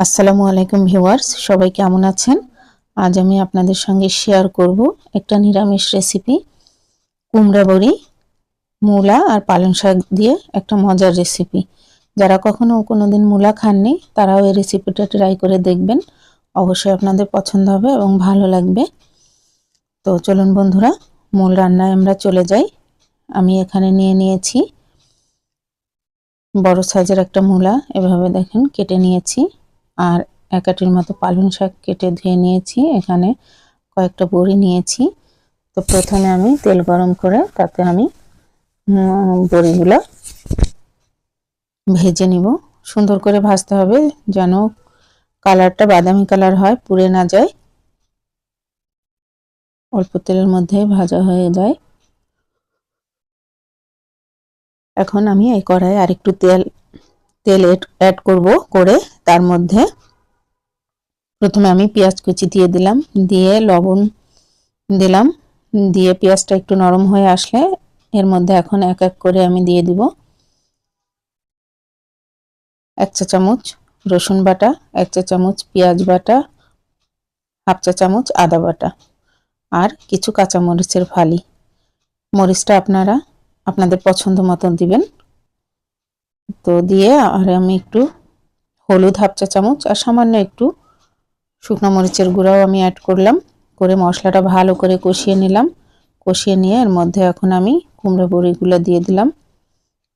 আসসালামু আলাইকুম ভিউয়ার্স, সবাই কেমন আছেন? আজ আমি আপনাদের সঙ্গে শেয়ার করব একটা নিরামিষ রেসিপি কুমড়া বড়ি, মূলা আর পালং শাক দিয়ে একটা মজার রেসিপি যারা কখনো দিন মূলা খাননি, তারাও এই রেসিপিটা ট্রাই করে দেখবেন। অবশ্যই আপনাদের পছন্দ হবে এবং ভালো লাগবে। তো চলুন বন্ধুরা, মূল রান্নায় আমরা চলে যাই। আমি এখানে নিয়ে নিয়েছি বড় সাইজের একটা মূলা, এভাবে দেখেন কেটে নিয়েছি। আর একাটির মতো পালং শাক কেটে ধুয়ে নিয়েছি, এখানে কয়েকটা বড়ি নিয়েছি। তো প্রথমে আমি তেল গরম করে তাতে আমি বড়িগুলো ভেজে নিব। সুন্দর করে ভাজতে হবে যেন কালারটা বাদামি কালার হয়, পুড়ে না যায়। অল্প তেলের মধ্যে ভাজা হয়ে যায়। এখন আমি এই কড়াই আরেকটু তেল তেল অ্যাড করব করে তার মধ্যে প্রথমে আমি পেঁয়াজ কুচি দিয়ে দিলাম, দিয়ে লবণ দিলাম, দিয়ে পেঁয়াজটা একটু নরম হয়ে আসলে এর মধ্যে এখন এক এক করে আমি দিয়ে দিব এক চা চামচ রসুন বাটা, এক চা চামচ পেঁয়াজ বাটা, হাফ চা চামচ আদা বাটা আর কিছু কাঁচা মরিচের ফালি। মরিচটা আপনারা আপনাদের পছন্দ মতন দিবেন। তো দিয়ে আর আমি একটু হলুদ হাফ চা চামচ আর সামান্য একটু শুকনো মরিচের গুঁড়াও আমি অ্যাড করলাম। করে মশলাটা ভালো করে কষিয়ে নিলাম। কষিয়ে নিয়ে এর মধ্যে এখন আমি কুমড়ো বড়িগুলো দিয়ে দিলাম।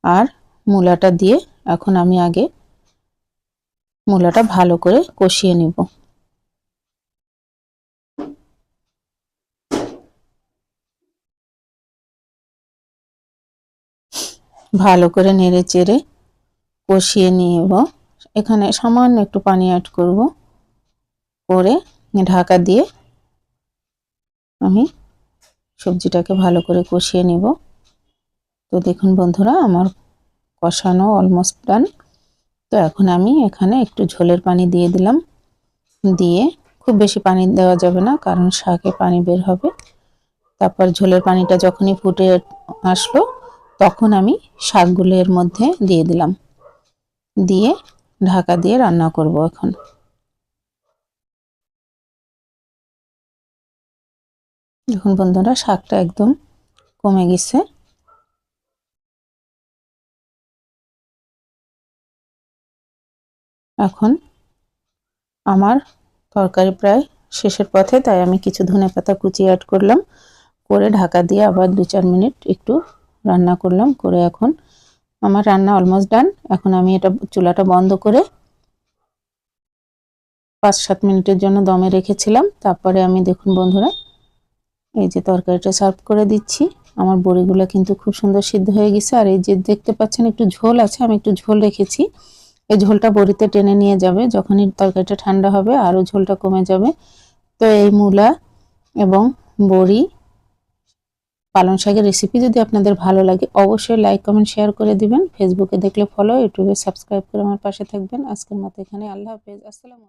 আর মূলাটা দিয়ে এখন আমি আগে মূলাটা ভালো করে কষিয়ে নিব। ভালো করে নেড়ে চেড়ে কষিয়ে নিব। এখানে সামান্য একটু পানি অ্যাড করব। করে ঢাকা দিয়ে আমি সবজিটাকে ভালো করে কষিয়ে নিব। তো দেখুন বন্ধুরা, আমার কষানো অলমোস্ট ডান তো এখন আমি এখানে একটু ঝোলের পানি দিয়ে দিলাম। দিয়ে খুব বেশি পানি দেওয়া যাবে না, কারণ শাকে পানি বের হবে। তারপর ঝোলের পানিটা যখনই ফুটে আসলো, তখন আমি শাকগুলো এর মধ্যে দিয়ে দিলাম। দিয়ে ঢাকা দিয়ে রান্না করব এখন। দেখুন বন্ধুরা, শাকটা একদম কমে গেছে। এখন আমার তরকারি প্রায় শেষের পথে, তাই আমি কিছু ধনে পাতা কুচি অ্যাড করলাম। করে ঢাকা দিয়ে আবার দু চার মিনিট একটু রান্না করলাম। করে এখন আমার রান্না অলমোস্ট ডান এখন আমি এটা চুলাটা বন্ধ করে পাঁচ সাত মিনিটের জন্য দমে রেখেছিলাম। তারপরে আমি দেখুন বন্ধুরা, এই যে তরকারিটা সার্ভ করে দিচ্ছি। আমার বড়িগুলো কিন্তু খুব সুন্দর সিদ্ধ হয়ে গেছে। আর এই যে দেখতে পাচ্ছেন, একটু ঝোল আছে, আমি একটু ঝোল রেখেছি। এই ঝোলটা বড়িতে টেনে নিয়ে যাবে, যখনই তরকারিটা ঠান্ডা হবে আরও ঝোলটা কমে যাবে। তো এই মূলা এবং বড়ি পালং শাকের রেসিপি যদি আপনাদের ভালো লাগে, অবশ্যই লাইক কমেন্ট শেয়ার করে দিবেন। ফেসবুকে দেখলে ফলো ইউটিউবে সাবস্ক্রাইব করে আমার পাশে থাকবেন। আজকের মতো এখানে, আল্লাহ হাফেজ। আসসালামু